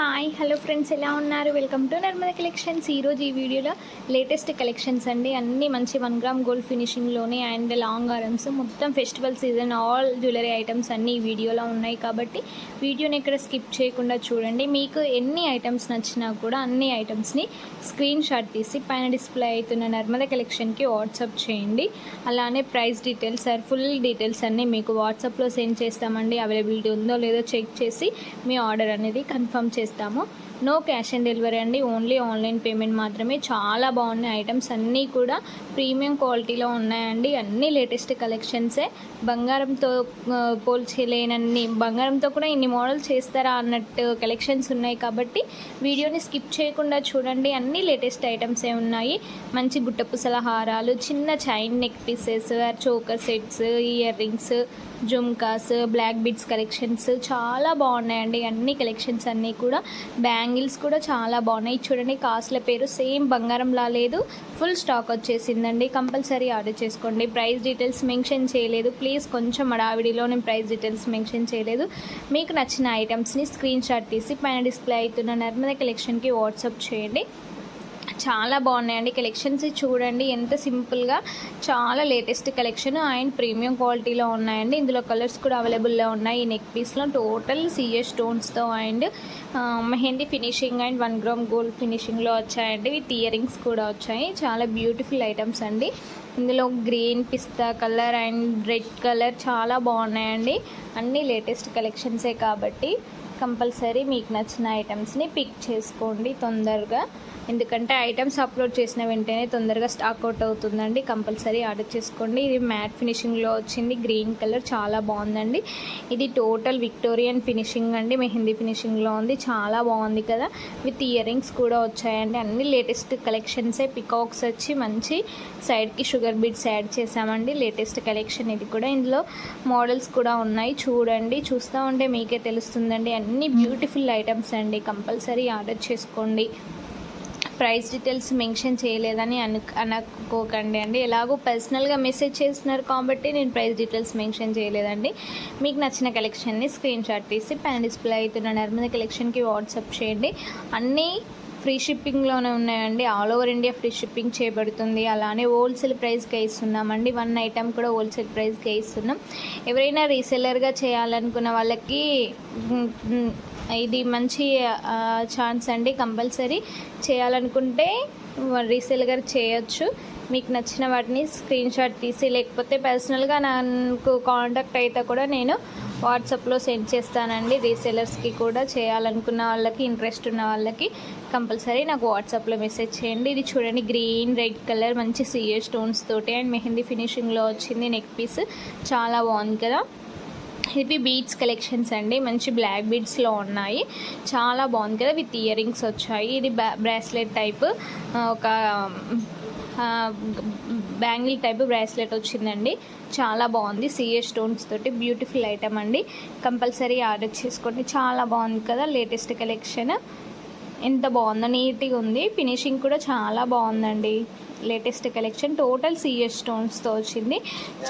Hi hello friends ఎలా ఉన్నారు? Welcome to Narmada collections. ఈరోజు ఈ వీడియోలో లేటెస్ట్ కలెక్షన్స్ అండి. అన్ని మంచి వన్ గ్రామ్ గోల్డ్ ఫినిషింగ్లోనే అండ్ లాంగ్ ఆరమ్స్. మొత్తం festival season all jewellery items అన్ని ఈ వీడియోలో ఉన్నాయి కాబట్టి వీడియోని ఇక్కడ స్కిప్ చేయకుండా చూడండి. మీకు ఎన్ని ఐటమ్స్ నచ్చినా కూడా అన్ని ఐటమ్స్ని స్క్రీన్ షాట్ తీసి పైన డిస్ప్లే అవుతున్న నర్మద కలెక్షన్కి వాట్సాప్ చేయండి. అలానే price details sir full details అన్నీ మీకు వాట్సాప్లో సెండ్ చేస్తామండి. అవైలబిలిటీ ఉందో లేదో చెక్ చేసి మీ ఆర్డర్ అనేది కన్ఫర్మ్ చేస్తాము. నో క్యాష్ ఆన్ డెలివరీ అండి. ఓన్లీ ఆన్లైన్ పేమెంట్ మాత్రమే. చాలా బాగున్నాయి ఐటమ్స్ అన్నీ కూడా ప్రీమియం క్వాలిటీలో ఉన్నాయండి. అన్ని లేటెస్ట్ కలెక్షన్సే బంగారంతో పోల్చలేనన్ని బంగారంతో కూడా ఇన్ని మోడల్స్ చేస్తారా అన్నట్టు కలెక్షన్స్ ఉన్నాయి కాబట్టి వీడియోని స్కిప్ చేయకుండా చూడండి. అన్ని లేటెస్ట్ ఐటమ్సే ఉన్నాయి. మంచి గుట్టపుసల హారాలు చిన్న chain neck pieces choker sets ear rings jhumkas black beads collections చాలా బాగున్నాయండి. అన్ని కలెక్షన్స్ అన్నీ కూడా బ్యాంగిల్స్ కూడా చాలా బాగున్నాయి. చూడండి కాస్ట్ల పేరు సేమ్ బంగారంలా లేదు. ఫుల్ స్టాక్ వచ్చేసిందండి. కంపల్సరీ ఆర్డర్ చేసుకోండి. ప్రైస్ డీటెయిల్స్ మెన్షన్ చేయలేదు. ప్లీజ్ కొంచెం అడావిడిలో నేను ప్రైస్ డీటెయిల్స్ మెన్షన్ చేయలేదు. మీకు నచ్చిన ఐటమ్స్ని స్క్రీన్ షాట్ తీసి పైన డిస్ప్లే అవుతున్న నర్మద కలెక్షన్కి వాట్సాప్ చేయండి. చాలా బాగున్నాయండి. కలెక్షన్స్ చూడండి ఎంత సింపుల్గా. చాలా లేటెస్ట్ కలెక్షన్ అండ్ ప్రీమియం క్వాలిటీలో ఉన్నాయండి. ఇందులో కలర్స్ కూడా అవైలబుల్లో ఉన్నాయి. ఈ నెక్ పీస్లో టోటల్ సిఎస్ స్టోన్స్తో and mehndi finishing and one gram gold ఫినిషింగ్లో వచ్చాయండి. విత్ ఇయర్ రింగ్స్ కూడా వచ్చాయి. చాలా బ్యూటిఫుల్ ఐటమ్స్ అండి. ఇందులో green pista colour and red colour చాలా బాగున్నాయండి. అన్నీ లేటెస్ట్ కలెక్షన్సే కాబట్టి. కంపల్సరీ మీకు నచ్చిన ఐటమ్స్ని పిక్ చేసుకోండి తొందరగా. ఎందుకంటే ఐటమ్స్ అప్లోడ్ చేసిన వెంటనే తొందరగా స్టాక్ అవుట్ అవుతుందండి. కంపల్సరీ ఆర్డర్ చేసుకోండి. ఇది మ్యాట్ ఫినిషింగ్లో వచ్చింది. గ్రీన్ కలర్ చాలా బాగుందండి. ఇది టోటల్ విక్టోరియన్ ఫినిషింగ్ అండి. మెహందీ ఫినిషింగ్లో ఉంది. చాలా బాగుంది కదా. విత్ ఇయర్ రింగ్స్ కూడా వచ్చాయండి. అన్ని లేటెస్ట్ కలెక్షన్సే పికాక్స్ వచ్చి మంచి సైడ్కి షుగర్ బీడ్స్ యాడ్ చేసామండి లేటెస్ట్ కలెక్షన్ ఇది కూడా. ఇందులో మోడల్స్ కూడా ఉన్నాయి. చూడండి. చూస్తూ ఉంటే మీకే తెలుస్తుందండి. అన్ని బ్యూటిఫుల్ ఐటమ్స్ అండి. కంపల్సరీ ఆర్డర్ చేసుకోండి. ప్రైస్ డీటెయిల్స్ మెన్షన్ చేయలేదని అను అనుకోకండి అండి. ఎలాగో పర్సనల్గా మెసేజ్ చేస్తున్నారు కాబట్టి నేను ప్రైస్ డీటెయిల్స్ మెన్షన్ చేయలేదండి. మీకు నచ్చిన కలెక్షన్ని స్క్రీన్ షాట్ తీసి పైన డిస్ప్లే అవుతున్న నర్మద కలెక్షన్కి వాట్సాప్ చేయండి. అన్నీ ఫ్రీ షిప్పింగ్లోనే ఉన్నాయండి. All over India free shipping చేయబడుతుంది అలానే హోల్సేల్ ప్రైస్కే ఇస్తున్నామండి. వన్ ఐటెం కూడా హోల్సేల్ ప్రైస్కే ఇస్తున్నాం. ఎవరైనా రీసెలర్గా చేయాలనుకున్న వాళ్ళకి ఇది మంచి ఛాన్స్ అండి. కంపల్సరీ చేయాలనుకుంటే రీసేల్గా చేయొచ్చు. మీకు నచ్చిన వాటిని స్క్రీన్ షాట్ తీసి లేకపోతే పర్సనల్గా నాకు కాంటాక్ట్ అయితే కూడా నేను వాట్సాప్లో సెండ్ చేస్తానండి. రీసేలర్స్కి కూడా చేయాలనుకున్న వాళ్ళకి ఇంట్రెస్ట్ ఉన్న వాళ్ళకి కంపల్సరీ నాకు వాట్సాప్లో మెసేజ్ చేయండి. ఇది చూడండి గ్రీన్ రెడ్ కలర్ మంచి సిఏ స్టోన్స్ తోటి అండ్ మెహందీ ఫినిషింగ్లో వచ్చింది నెక్ పీస్ చాలా బాగుంది కదా. ఇవి బీడ్స్ కలెక్షన్స్ అండి. మంచి బ్లాక్ బీడ్స్లో ఉన్నాయి. చాలా బాగుంది కదా విత్ ఇయర్ రింగ్స్ వచ్చాయి. ఇది బ్రాస్లెట్ టైప్ ఒక బ్యాంగిల్ టైప్ బ్రాస్లెట్ వచ్చిందండి. చాలా బాగుంది. సిఏ స్టోన్స్ తోటి బ్యూటిఫుల్ ఐటమ్ అండి. కంపల్సరీ ఆర్డర్ చేసుకోండి. చాలా బాగుంది కదా లేటెస్ట్ కలెక్షన్. ఎంత బాగుందో నీట్గా ఉంది. ఫినిషింగ్ కూడా చాలా బాగుందండి. Latest collection. టోటల్ సిఎస్ స్టోన్స్తో వచ్చింది.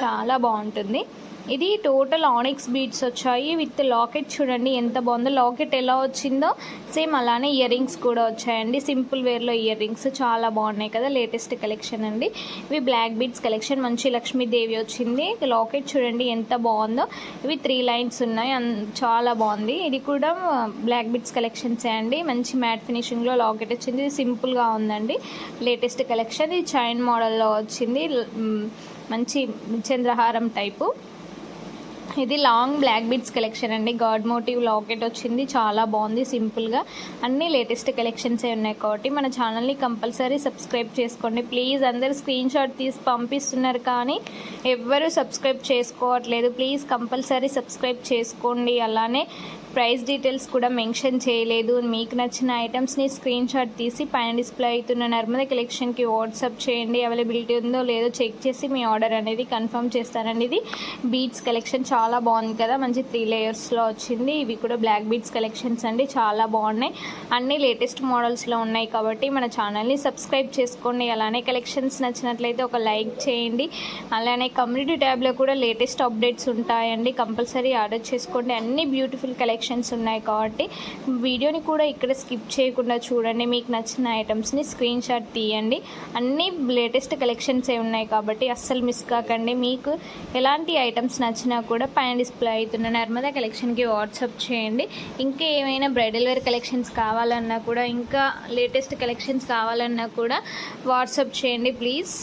చాలా బాగుంటుంది. ఇది టోటల్ ఆనిక్స్ బీడ్స్ వచ్చాయి. విత్ లాకెట్ చూడండి ఎంత బాగుందో. లాకెట్ ఎలా వచ్చిందో సేమ్ అలానే ఇయర్ రింగ్స్ కూడా వచ్చాయండి. సింపుల్ వేర్లో ఇయర్ రింగ్స్ చాలా బాగున్నాయి కదా లేటెస్ట్ కలెక్షన్ అండి. ఇవి బ్లాక్ బీడ్స్ కలెక్షన్ మంచి లక్ష్మీదేవి వచ్చింది. లాకెట్ చూడండి ఎంత బాగుందో. ఇవి త్రీ లైన్స్ ఉన్నాయి అన్- చాలా బాగుంది. ఇది కూడా బ్లాక్ బీడ్స్ కలెక్షన్సే అండి. మంచి మ్యాట్ ఫినిషింగ్లో లాకెట్ వచ్చింది. ఇది సింపుల్గా ఉందండి. లేటెస్ట్ కలెక్షన్ ఇది చైన్ మోడల్లో వచ్చింది. మంచి చంద్రహారం టైపు ఇది లాంగ్ బ్లాక్ బీడ్స్ కలెక్షన్ అండి. గాడ్ మోటివ్ లాకెట్ వచ్చింది. చాలా బాగుంది సింపుల్గా అన్ని లేటెస్ట్ కలెక్షన్సే ఉన్నాయి కాబట్టి మన ఛానల్ని కంపల్సరీ సబ్స్క్రైబ్ చేసుకోండి. ప్లీజ్ అందరు స్క్రీన్ షాట్ తీసి పంపిస్తున్నారు కానీ ఎవ్వరూ సబ్స్క్రైబ్ చేసుకోవట్లేదు. ప్లీజ్ కంపల్సరీ సబ్స్క్రైబ్ చేసుకోండి. అలానే ప్రైస్ డీటెయిల్స్ కూడా మెన్షన్ చేయలేదు. మీకు నచ్చిన ఐటమ్స్ని స్క్రీన్ షాట్ తీసి పైన డిస్ప్లే అవుతున్న నర్మద కలెక్షన్కి వాట్సాప్ చేయండి. అవైలబిలిటీ ఉందో లేదో చెక్ చేసి మీ ఆర్డర్ అనేది కన్ఫర్మ్ చేస్తానండి. ఇది బీడ్స్ కలెక్షన్. చాలా చాలా బాగుంది కదా. మంచి త్రీ లేయర్స్లో వచ్చింది. ఇవి కూడా బ్లాక్ బీడ్స్ కలెక్షన్స్ అండి. చాలా బాగున్నాయి. అన్ని లేటెస్ట్ మోడల్స్లో ఉన్నాయి కాబట్టి మన ఛానల్ని సబ్స్క్రైబ్ చేసుకోండి. అలానే కలెక్షన్స్ నచ్చినట్లయితే ఒక లైక్ చేయండి. అలానే కమ్యూనిటీ ట్యాబ్లో కూడా లేటెస్ట్ అప్డేట్స్ ఉంటాయండి. కంపల్సరీ ఆర్డర్ చేసుకోండి. అన్ని బ్యూటిఫుల్ కలెక్షన్స్ ఉన్నాయి కాబట్టి వీడియోని కూడా ఇక్కడ స్కిప్ చేయకుండా చూడండి. మీకు నచ్చిన ఐటమ్స్ని స్క్రీన్ షాట్ తీయండి. అన్ని లేటెస్ట్ కలెక్షన్స్ ఏ ఉన్నాయి కాబట్టి అస్సలు మిస్ కాకండి. మీకు ఎలాంటి ఐటమ్స్ నచ్చినా కూడా పైన డిస్ప్లే అవుతున్న నర్మదా కలెక్షన్కి వాట్సాప్ చేయండి. ఇంకా ఏమైనా బ్రైడల్ వేర్ కలెక్షన్స్ కావాలన్నా కూడా ఇంకా లేటెస్ట్ కలెక్షన్స్ కావాలన్నా కూడా వాట్సాప్ చేయండి ప్లీజ్.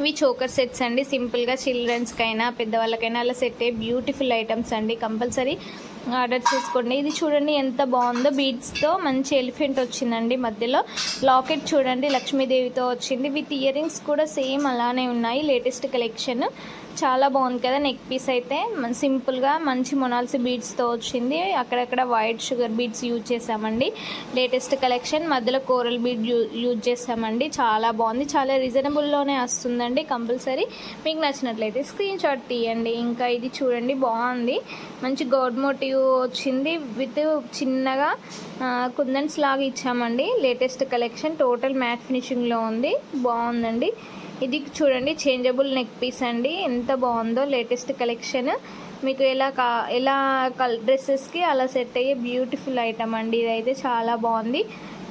ఇవి చోకర్ సెట్స్ అండి. సింపుల్గా చిల్డ్రన్స్కైనా పెద్దవాళ్ళకైనా అలా సెట్ అయ్యే బ్యూటిఫుల్ ఐటమ్స్ అండి. కంపల్సరీ ఆర్డర్ చేసుకోండి. ఇది చూడండి ఎంత బాగుందో. బీడ్స్తో మంచి ఎలిఫెంట్ వచ్చిందండి మధ్యలో. లాకెట్ చూడండి లక్ష్మీదేవితో వచ్చింది. విత్ ఇయర్ రింగ్స్ కూడా సేమ్ అలానే ఉన్నాయి. Latest collection. చాలా బాగుంది కదా నెక్ పీస్ అయితే. సింపుల్గా మంచి మొనాల్సి బీడ్స్తో వచ్చింది. అక్కడక్కడ వైట్ షుగర్ బీడ్స్ యూజ్ చేసామండి లేటెస్ట్ కలెక్షన్ మధ్యలో కోరల్ బీడ్ యూజ్ చేసామండి చాలా బాగుంది. చాలా రీజనబుల్లోనే వస్తుందండి కంపల్సరీ మీకు నచ్చినట్లయితే స్క్రీన్ షాట్ తీయండి. ఇంకా ఇది చూడండి బాగుంది. మంచి గోడ్ మోటివ్ వచ్చింది. విత్ చిన్నగా కుందన్స్ లాగా ఇచ్చామండి. లేటెస్ట్ కలెక్షన్ టోటల్ మ్యాట్ ఫినిషింగ్లో ఉంది. బాగుందండి. ఇది చూడండి చేంజబుల్ నెక్ పీస్ అండి. ఎంత బాగుందో లేటెస్ట్ కలెక్షన్ మీకు ఎలా కా ఎలా కల్ డ్రెస్సెస్కి అలా సెట్ అయ్యే బ్యూటిఫుల్ ఐటమ్ అండి. ఇదైతే చాలా బాగుంది.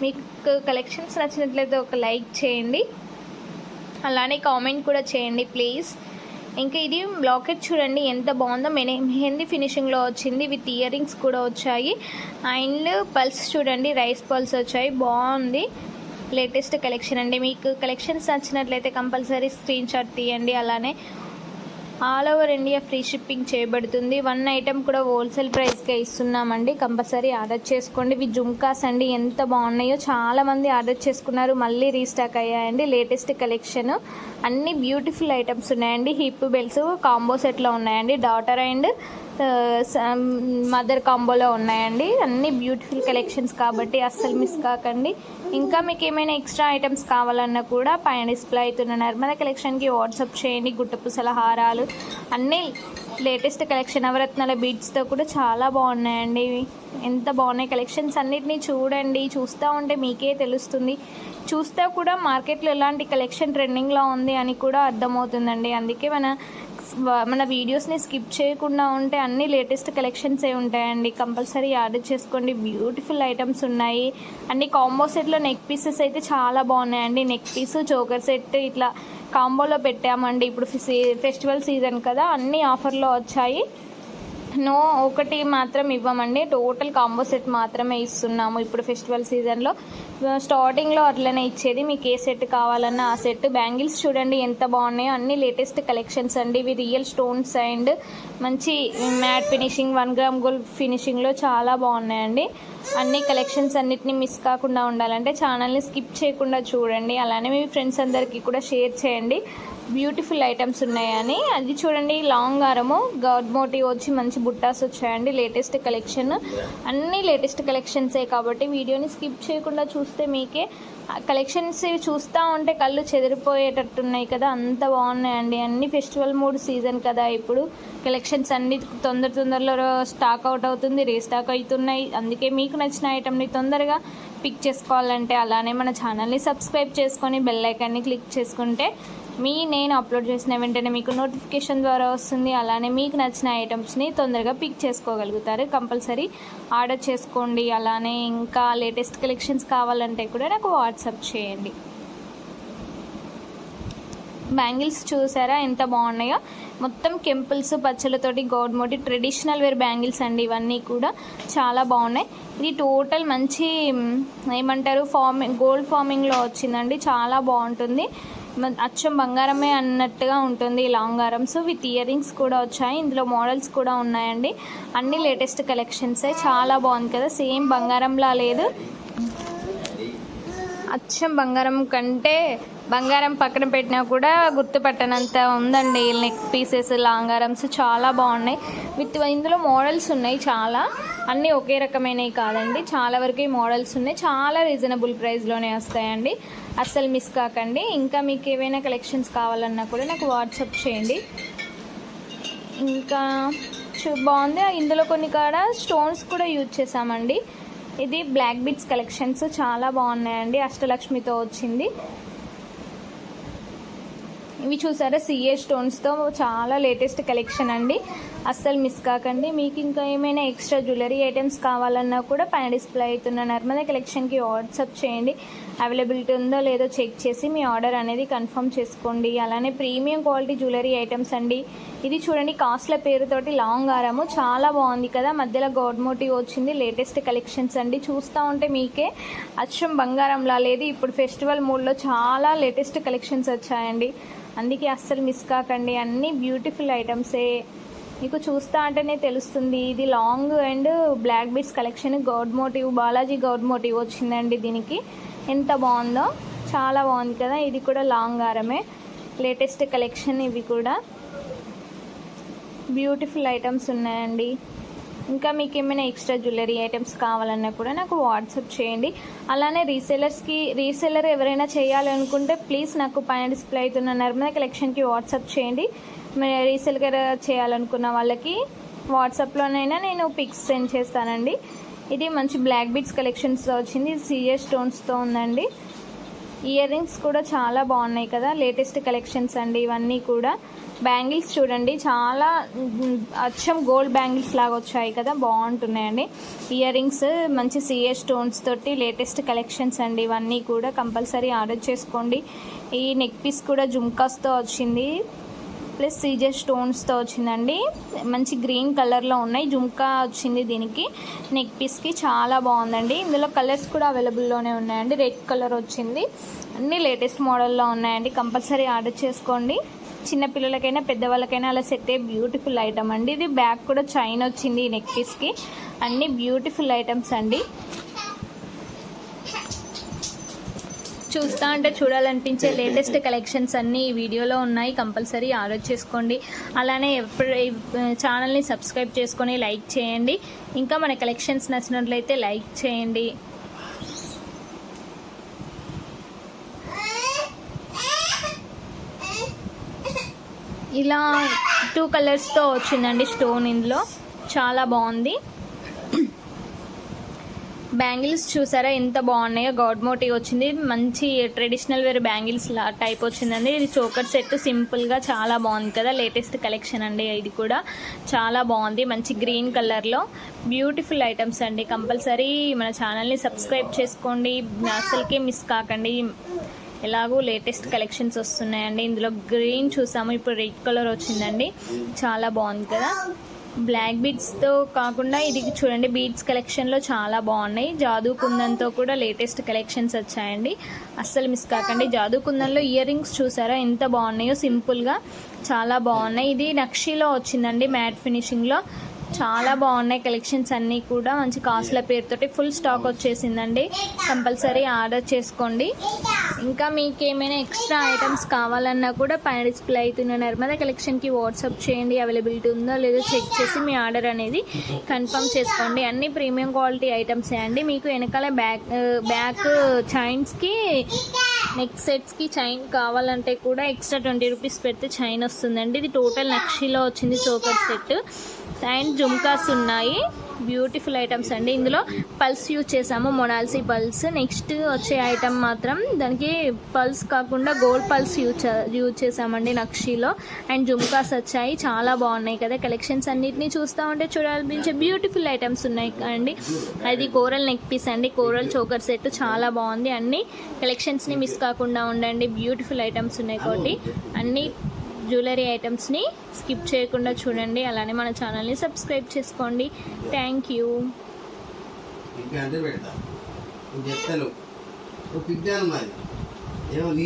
మీకు కలెక్షన్స్ నచ్చినట్లయితే ఒక లైక్ చేయండి. అలానే కామెంట్ కూడా చేయండి ప్లీజ్ ఇంకా ఇది బ్లాకెట్ చూడండి ఎంత బాగుందో మెనే మెహందీ ఫినిషింగ్లో వచ్చింది. విత్ ఇయర్ రింగ్స్ కూడా వచ్చాయి. అండ్ పల్స్ చూడండి రైస్ పల్స్ వచ్చాయి. బాగుంది. లేటెస్ట్ కలెక్షన్ అండి. మీకు కలెక్షన్స్ నచ్చినట్లయితే కంపల్సరీ స్క్రీన్ షాట్ తీయండి. అలానే all over India free shipping చేయబడుతుంది. వన్ ఐటెం కూడా హోల్సేల్ ప్రైస్కే ఇస్తున్నామండి. కంపల్సరీ ఆర్డర్ చేసుకోండి. ఇవి జుమ్కాస్ అండి. ఎంత బాగున్నాయో చాలా మంది ఆర్డర్ చేసుకున్నారు. మళ్ళీ రీస్టాక్ అయ్యాయండి. లేటెస్ట్ కలెక్షన్ అన్ని బ్యూటిఫుల్ ఐటమ్స్ ఉన్నాయండి. హిప్ బెల్ట్స్ కాంబో సెట్లో ఉన్నాయండి. డాటర్ అండ్ మదర్ కాంబోలో ఉన్నాయండి. అన్ని బ్యూటిఫుల్ కలెక్షన్స్ కాబట్టి అస్సలు మిస్ కాకండి. ఇంకా మీకు ఏమైనా ఎక్స్ట్రా ఐటమ్స్ కావాలన్నా కూడా పైన డిస్ప్లే అవుతున్న నర్మద కలెక్షన్కి వాట్సాప్ చేయండి. గుట్టపుసల హారాలు అన్నీ లేటెస్ట్ కలెక్షన్ నవరత్నాల బీడ్స్తో కూడా చాలా బాగున్నాయండి. ఎంత బాగున్నాయి కలెక్షన్స్ అన్నిటినీ చూడండి. చూస్తూ ఉంటే మీకే తెలుస్తుంది. చూస్తే కూడా మార్కెట్లో ఎలాంటి కలెక్షన్ ట్రెండింగ్లో ఉంది అని కూడా అర్థమవుతుందండి. అందుకే మన మన వీడియోస్ని స్కిప్ చేయకుండా ఉంటే అన్ని లేటెస్ట్ కలెక్షన్స్ ఏ ఉంటాయండి. కంపల్సరీ ఆర్డర్ చేసుకోండి. బ్యూటిఫుల్ ఐటమ్స్ ఉన్నాయి. అన్ని కాంబో సెట్లో నెక్ పీసెస్ అయితే చాలా బాగున్నాయండి. నెక్ పీస్ చోకర్ సెట్ ఇట్లా కాంబోలో పెట్టామండి. ఇప్పుడు ఫెసి- ఫెస్టివల్ సీజన్ కదా అన్ని ఆఫర్లో వచ్చాయి. నో ఒకటి మాత్రం ఇవ్వమండి. టోటల్ కాంబో సెట్ మాత్రమే ఇస్తున్నాము ఇప్పుడు ఫెస్టివల్ సీజన్లో స్టార్టింగ్లో అట్లనే ఇచ్చేది. మీకు ఏ సెట్ కావాలన్నా ఆ సెట్ బ్యాంగిల్స్ చూడండి ఎంత బాగున్నాయో. అన్ని లేటెస్ట్ కలెక్షన్స్ అండి. ఇవి రియల్ స్టోన్స్ అండ్ మంచి matte finishing one gram gold ఫినిషింగ్లో చాలా బాగున్నాయండి. అన్ని కలెక్షన్స్ అన్నిటిని మిస్ కాకుండా ఉండాలంటే ఛానల్ని స్కిప్ చేయకుండా చూడండి. అలానే మీ ఫ్రెండ్స్ అందరికీ కూడా షేర్ చేయండి. బ్యూటిఫుల్ ఐటమ్స్ ఉన్నాయని. అది చూడండి లాంగ్ ఆరము గౌడ్ మోటివ్ వచ్చి మంచి బుట్టాస్ వచ్చాయండి లేటెస్ట్ కలెక్షన్. అన్నీ లేటెస్ట్ కలెక్షన్సే కాబట్టి వీడియోని స్కిప్ చేయకుండా చూస్తే మీకే. కలెక్షన్స్ చూస్తూ ఉంటే కళ్ళు చెదిరిపోయేటట్టున్నాయి కదా అంత బాగున్నాయండి. అన్ని ఫెస్టివల్ మూడ్ సీజన్ కదా ఇప్పుడు. కలెక్షన్స్ అన్ని తొందర తొందరలో స్టాక్ అవుట్ అవుతుంది రీస్టాక్ అవుతున్నాయి. అందుకే మీకు నచ్చిన ఐటమ్ని తొందరగా పిక్ చేసుకోవాలంటే అలానే మన ఛానల్ని సబ్స్క్రైబ్ చేసుకొని బెల్ ఐకాన్ని క్లిక్ చేసుకుంటే మీ నేను అప్లోడ్ చేసిన వెంటనే మీకు నోటిఫికేషన్ ద్వారా వస్తుంది. అలానే మీకు నచ్చిన ఐటమ్స్ని తొందరగా పిక్ చేసుకోగలుగుతారు. కంపల్సరీ ఆర్డర్ చేసుకోండి. అలానే ఇంకా లేటెస్ట్ కలెక్షన్స్ కావాలంటే కూడా నాకు వాట్సాప్ చేయండి. బ్యాంగిల్స్ చూసారా? ఎంత బాగున్నాయో. మొత్తం కెంపుల్స్ పచ్చలతోటి god motif traditional wear bangles అండి. ఇవన్నీ కూడా చాలా బాగున్నాయి. ఇది టోటల్ మంచి ఏమంటారు ఫార్మింగ్ గోల్డ్ ఫార్మింగ్లో వచ్చిందండి. చాలా బాగుంటుంది. అచ్చం బంగారమే అన్నట్టుగా ఉంటుంది ఈ లాంగ్ హారమ్స్ విత్ ఇయర్ రింగ్స్ కూడా వచ్చాయి. ఇందులో మోడల్స్ కూడా ఉన్నాయండి. అన్ని లేటెస్ట్ కలెక్షన్సే చాలా బాగుంది కదా. సేమ్ బంగారంలా లేదు. అచ్చం బంగారం కంటే బంగారం పక్కన పెట్టినా కూడా గుర్తుపట్టనంత ఉందండి. నెక్ పీసెస్ లాంగారమ్స్ చాలా బాగున్నాయి. విత్ ఇందులో మోడల్స్ ఉన్నాయి చాలా. అన్నీ ఒకే రకమైనవి కాదండి. చాలా వరకు మోడల్స్ ఉన్నాయి. చాలా రీజనబుల్ ప్రైస్లోనే వస్తాయండి. అస్సలు మిస్ కాకండి. ఇంకా మీకు ఏవైనా కలెక్షన్స్ కావాలన్నా కూడా నాకు వాట్సాప్ చేయండి. ఇంకా చూ- బాగుంది. ఇందులో కొన్ని కాడ స్టోన్స్ కూడా యూజ్ చేసామండి ఇది బ్లాక్ బిట్స్ కలెక్షన్స్ చాలా బాగున్నాయండి. అష్టలక్ష్మితో వచ్చింది. ఇవి చూసారా? సిఏ స్టోన్స్తో చాలా లేటెస్ట్ కలెక్షన్ అండి. అస్సలు మిస్ కాకండి. మీకు ఇంకా ఏమైనా ఎక్స్ట్రా జ్యువెలరీ ఐటమ్స్ కావాలన్నా కూడా పైన డిస్ప్లే అవుతున్న నర్మదా కలెక్షన్కి వాట్సాప్ చేయండి. అవైలబిలిటీ ఉందో లేదో చెక్ చేసి మీ ఆర్డర్ అనేది కన్ఫర్మ్ చేసుకోండి. అలానే ప్రీమియం క్వాలిటీ జ్యువెలరీ ఐటమ్స్ అండి. ఇది చూడండి కాస్ట్ల పేరుతోటి లాంగ్ ఆరము. చాలా బాగుంది కదా. మధ్యలో గోడ్ మోటివ్ వచ్చింది. లేటెస్ట్ కలెక్షన్స్ అండి. చూస్తూ ఉంటే మీకే అచ్చం బంగారంలా లేదు. ఇప్పుడు ఫెస్టివల్ మూడ్లో చాలా లేటెస్ట్ కలెక్షన్స్ వచ్చాయండి. అందుకే అస్సలు మిస్ కాకండి. అన్నీ బ్యూటిఫుల్ ఐటమ్సే మీకు చూస్తా అంటేనే తెలుస్తుంది. ఇది long and black beads collection god motif Balaji god motif వచ్చిందండి దీనికి. ఎంత బాగుందో చాలా బాగుంది కదా. ఇది కూడా లాంగ్ హారమే లేటెస్ట్ కలెక్షన్ ఇవి కూడా. బ్యూటిఫుల్ ఐటమ్స్ ఉన్నాయండి. ఇంకా మీకు ఏమైనా ఎక్స్ట్రా జ్యువెలరీ ఐటమ్స్ కావాలన్నా కూడా నాకు వాట్సాప్ చేయండి. అలానే రీసెలర్స్కి రీసెలర్ ఎవరైనా చేయాలనుకుంటే ప్లీజ్ నాకు పైన డిస్ప్లే అవుతున్న నర్మదా కలెక్షన్కి వాట్సాప్ చేయండి. మీరు రీసెలర్ చేయాలనుకున్న వాళ్ళకి వాట్సాప్లోనైనా నేను పిక్స్ సెండ్ చేస్తానండి. ఇది మంచి బ్లాక్ బీట్స్ కలెక్షన్స్తో వచ్చింది. సీఎస్ స్టోన్స్తో ఉందండి. ఇయర్ రింగ్స్ కూడా చాలా బాగున్నాయి కదా లేటెస్ట్ కలెక్షన్స్ అండి ఇవన్నీ కూడా. బ్యాంగిల్స్ చూడండి చాలా అచ్చం గోల్డ్ బ్యాంగిల్స్ లాగా వచ్చాయి కదా బాగుంటున్నాయండి. ఇయర్ రింగ్స్ మంచి సిఏ స్టోన్స్ తోటి లేటెస్ట్ కలెక్షన్స్ అండి ఇవన్నీ కూడా కంపల్సరీ ఆర్డర్ చేసుకోండి. ఈ నెక్ పీస్ కూడా జుమ్కాస్తో వచ్చింది. ప్లస్ సీజే స్టోన్స్తో వచ్చిందండి. మంచి గ్రీన్ కలర్లో ఉన్నాయి. జుంకా వచ్చింది దీనికి. నెక్ పీస్కి చాలా బాగుందండి. ఇందులో కలర్స్ కూడా అవైలబుల్లోనే ఉన్నాయండి. రెడ్ కలర్ వచ్చింది. అన్నీ లేటెస్ట్ మోడల్లో ఉన్నాయండి. కంపల్సరీ ఆర్డర్ చేసుకోండి. చిన్న పిల్లలకైనా పెద్దవాళ్ళకైనా అలా సెట్ అయ్యే బ్యూటిఫుల్ ఐటమ్ అండి. ఇది బ్యాక్ కూడా చైన్ వచ్చింది ఈ నెక్ పీస్కి. అన్నీ బ్యూటిఫుల్ ఐటమ్స్ అండి. చూస్తా అంటే చూడాలనిపించే లేటెస్ట్ కలెక్షన్స్ అన్నీ ఈ వీడియోలో ఉన్నాయి. కంపల్సరీ ఆర్డర్ చేసుకోండి. అలానే ఎప్పుడు ఛానల్ని సబ్స్క్రైబ్ చేసుకొని లైక్ చేయండి. ఇంకా మన కలెక్షన్స్ నచ్చినట్లయితే లైక్ చేయండి. ఇలా టూ కలర్స్తో వచ్చిందండి స్టోన్ ఇందులో. చాలా బాగుంది. బ్యాంగిల్స్ చూసారా? ఎంత బాగున్నాయో గౌడ్ మోటివ్ వచ్చింది. మంచి ట్రెడిషనల్ వేర్ బ్యాంగిల్స్ లా టైప్ వచ్చిందండి. ఇది చోకర్ సెట్ సింపుల్గా చాలా బాగుంది కదా. లేటెస్ట్ కలెక్షన్ అండి ఇది కూడా. చాలా బాగుంది. మంచి గ్రీన్ కలర్లో బ్యూటిఫుల్ ఐటమ్స్ అండి. కంపల్సరీ మన ఛానల్ని సబ్స్క్రైబ్ చేసుకోండి. అసలుకే మిస్ కాకండి. ఎలాగో లేటెస్ట్ కలెక్షన్స్ వస్తున్నాయండి. ఇందులో గ్రీన్ చూసాము. ఇప్పుడు రెడ్ కలర్ వచ్చిందండి. చాలా బాగుంది కదా. బ్లాక్ బీడ్స్తో కాకుండా ఇది చూడండి బీడ్స్ కలెక్షన్లో చాలా బాగున్నాయి. జాదూ కుందంతో కూడా లేటెస్ట్ కలెక్షన్స్ వచ్చాయండి. అస్సలు మిస్ కాకండి. జాదూ కుందంలో ఇయర్ రింగ్స్ చూసారా? ఎంత బాగున్నాయో సింపుల్గా చాలా బాగున్నాయి. ఇది నక్షీలో వచ్చిందండి మ్యాట్ ఫినిషింగ్లో చాలా బాగున్నాయి కలెక్షన్స్ అన్నీ కూడా. మంచి కాస్ట్ల పేరుతోటి ఫుల్ స్టాక్ వచ్చేసిందండి. కంపల్సరీ ఆర్డర్ చేసుకోండి. ఇంకా మీకు ఏమైనా ఎక్స్ట్రా ఐటమ్స్ కావాలన్నా కూడా పైన డిస్ప్లే అవుతున్న నర్మదా కలెక్షన్కి వాట్సాప్ చేయండి. అవైలబిలిటీ ఉందో లేదో చెక్ చేసి మీ ఆర్డర్ అనేది కన్ఫర్మ్ చేసుకోండి. అన్ని ప్రీమియం క్వాలిటీ ఐటమ్సే అండి. మీకు వెనకాల బ్యాక్ బ్యాక్ చైన్స్కి నెక్ సెట్స్కి చైన్ కావాలంటే కూడా ఎక్స్ట్రా ట్వంటీ రూపీస్ పెడితే చైన్ వస్తుందండి. ఇది టోటల్ నక్షిలో వచ్చింది చోకర్ సెట్ అండ్ జుమ్కాస్ ఉన్నాయి. బ్యూటిఫుల్ ఐటమ్స్ అండి. ఇందులో పల్స్ యూజ్ చేసాము మొనాల్సీ పల్స్. నెక్స్ట్ వచ్చే ఐటమ్ మాత్రం దానికి పల్స్ కాకుండా గోల్డ్ పల్స్ యూజ్ యూజ్ చేసామండి నక్షిలో. అండ్ జుమ్కాస్ వచ్చాయి చాలా బాగున్నాయి కదా. కలెక్షన్స్ అన్నిటిని చూస్తూ ఉంటే చూడాలనిపించే బ్యూటిఫుల్ ఐటమ్స్ ఉన్నాయి అండి. అది కోరల్ నెక్ పీస్ అండి. కోరల్ చోకర్ సెట్ చాలా బాగుంది. అన్ని కలెక్షన్స్ని మిస్ కాకుండా ఉండండి. బ్యూటిఫుల్ ఐటమ్స్ ఉన్నాయి కాబట్టి. అన్ని జ్యువెలరీ ఐటమ్స్ని స్కిప్ చేయకుండా చూడండి. అలానే మన ఛానల్ని సబ్స్క్రైబ్ చేసుకోండి. Thank you. ఇంకా అంటే పెడతా. చెప్తాను ఏమో నీ